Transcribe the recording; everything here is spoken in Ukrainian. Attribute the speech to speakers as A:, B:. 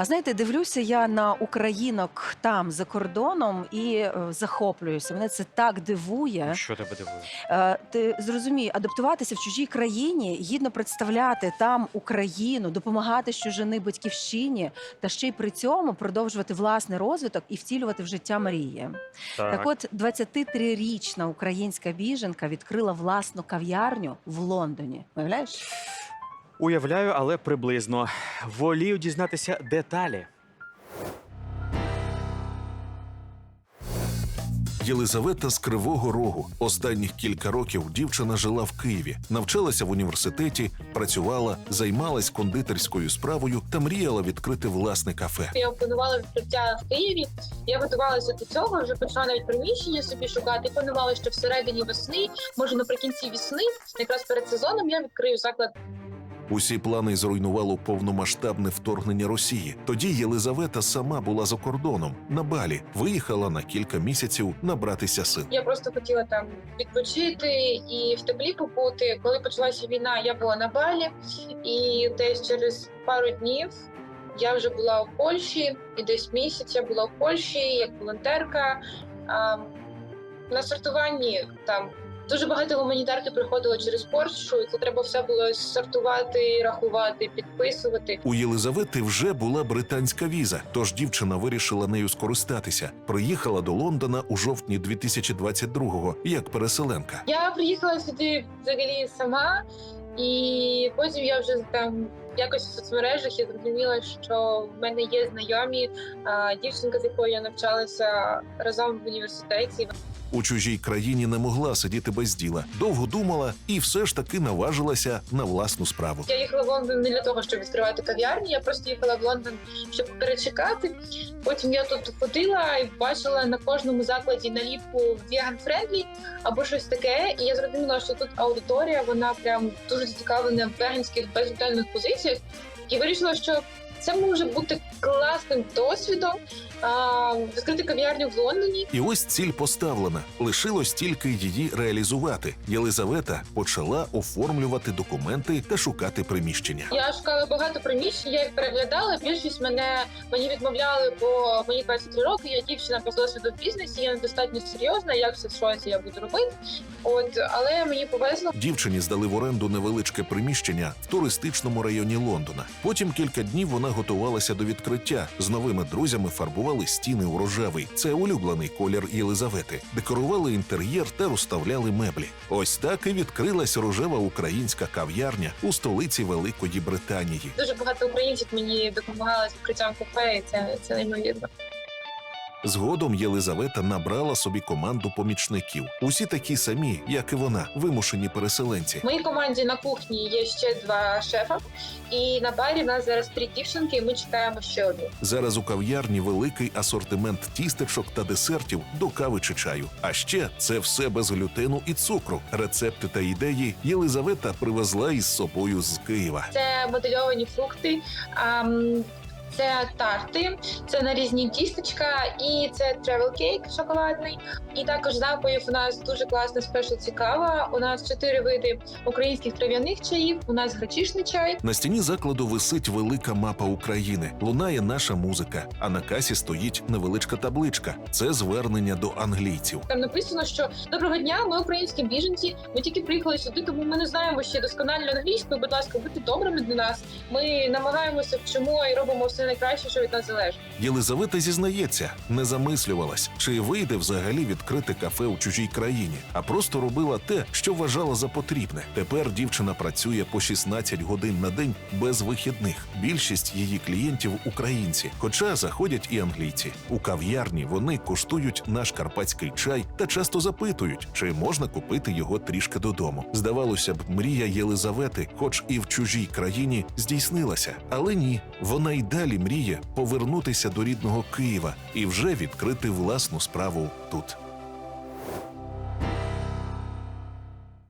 A: А знаєте, дивлюся я на українок там за кордоном і е, захоплююся. Мене це так дивує.
B: Що тебе дивує?
A: Е, Ти зрозумій, адаптуватися в чужій країні, гідно представляти там Україну, допомагати щожини батьківщині, та ще й при цьому продовжувати власний розвиток і втілювати в життя мрії. Так, от 23-річна українська біженка відкрила власну кав'ярню в Лондоні. Уявляєш?
B: Уявляю, але приблизно. Волію дізнатися деталі.
C: Єлизавета з Кривого Рогу. Останніх кілька років дівчина жила в Києві, навчалася в університеті, працювала, займалась кондитерською справою та мріяла відкрити власне кафе.
D: Я опанувала відкриття в Києві. Я готувалася до цього, вже почала навіть приміщення собі шукати. І планувала, що всередині весни, може наприкінці весни, якраз перед сезоном, я відкрию заклад.
C: Усі плани зруйнувало повномасштабне вторгнення Росії. Тоді Єлизавета сама була за кордоном на балі, виїхала на кілька місяців набратися сил.
D: Я просто хотіла там відпочити і в теплі побути. Коли почалася війна, я була на балі, і десь через пару днів. Я вже була в Польщі, і десь місяць я була в Польщі як волонтерка. На сортуванні там дуже багато гуманітарки приходило через Польщу, і це треба все було сортувати, рахувати, підписувати.
C: У Єлизавети вже була британська віза, тож дівчина вирішила нею скористатися. Приїхала до Лондона у жовтні 2022-го як переселенка.
D: Я приїхала сюди взагалі сама, і потім я вже там якось в соцмережах я зрозуміла, що в мене є знайомі дівчинка, з якою я навчалася разом в університеті.
C: У чужій країні не могла сидіти без діла. Довго думала і все ж таки наважилася на власну справу.
D: Я їхала в Лондон не для того, щоб відкривати кав'ярню. Я просто їхала в Лондон, щоб перечекати. Потім я тут ходила і бачила на кожному закладі наліпку vegan friendly або щось таке. І я зрозуміла, що тут аудиторія вона прям дуже зацікавлена в веганських безглютенових позиціях. І вирішила, що це може бути класним досвідом а, відкрити кав'ярню в Лондоні.
C: І ось ціль поставлена. Лишилось тільки її реалізувати. Єлизавета почала оформлювати документи та шукати приміщення.
D: Я шукала багато приміщень, я їх переглядала. Більшість мене мені відмовляли, бо мені 23 роки. Я дівчина без досвіду в бізнесі. Я недостатньо серйозна. Як все щось я буду робити? От але мені повезло.
C: Дівчині здали в оренду невеличке приміщення в туристичному районі Лондона. Потім кілька днів вона готувалася до відкриття. З новими друзями фарбували стіни у рожевий. Це улюблений колір Єлизавети. Декорували інтер'єр та розставляли меблі. Ось так і відкрилась рожева українська кав'ярня у столиці Великої Британії.
D: Дуже багато українців мені допомагали з відкриттям кафе. Це, це неймовірно.
C: Згодом Єлизавета набрала собі команду помічників. Усі такі самі, як і вона, вимушені переселенці.
D: В моїй команді на кухні є ще два шефа, і на барі в нас зараз три дівчинки. і Ми чекаємо ще одну.
C: Зараз у кав'ярні великий асортимент тістечок та десертів до кави чи чаю. А ще це все без глютену і цукру. Рецепти та ідеї Єлизавета привезла із собою з Києва.
D: Це модельовані фрукти. ам, Це тарти, це нарізні тістечка, і це travel кейк шоколадний. І також з напоїв у нас дуже класна спешл кава. У нас чотири види українських трав'яних чаїв. У нас гречишний чай.
C: На стіні закладу висить велика мапа України. Лунає наша музика, а на касі стоїть невеличка табличка. Це звернення до англійців.
D: Там написано, що доброго дня, ми українські біженці. Ми тільки приїхали сюди, тому ми не знаємо ще досконально англійською. Будь ласка, будьте добрими для нас. Ми намагаємося вчимо і робимо все найкраще, що від нас залежить.
C: Єлизавета зізнається, не замислювалась, чи вийде взагалі відкрити кафе у чужій країні, а просто робила те, що вважала за потрібне. Тепер дівчина працює по 16 годин на день без вихідних. Більшість її клієнтів українці, хоча заходять і англійці. У кав'ярні вони куштують наш карпатський чай та часто запитують, чи можна купити його трішки додому. Здавалося б, мрія Єлизавети, хоч і в чужій країні, здійснилася, але ні, вона й далі мріє повернутися до рідного Києва і вже відкрити власну справу тут.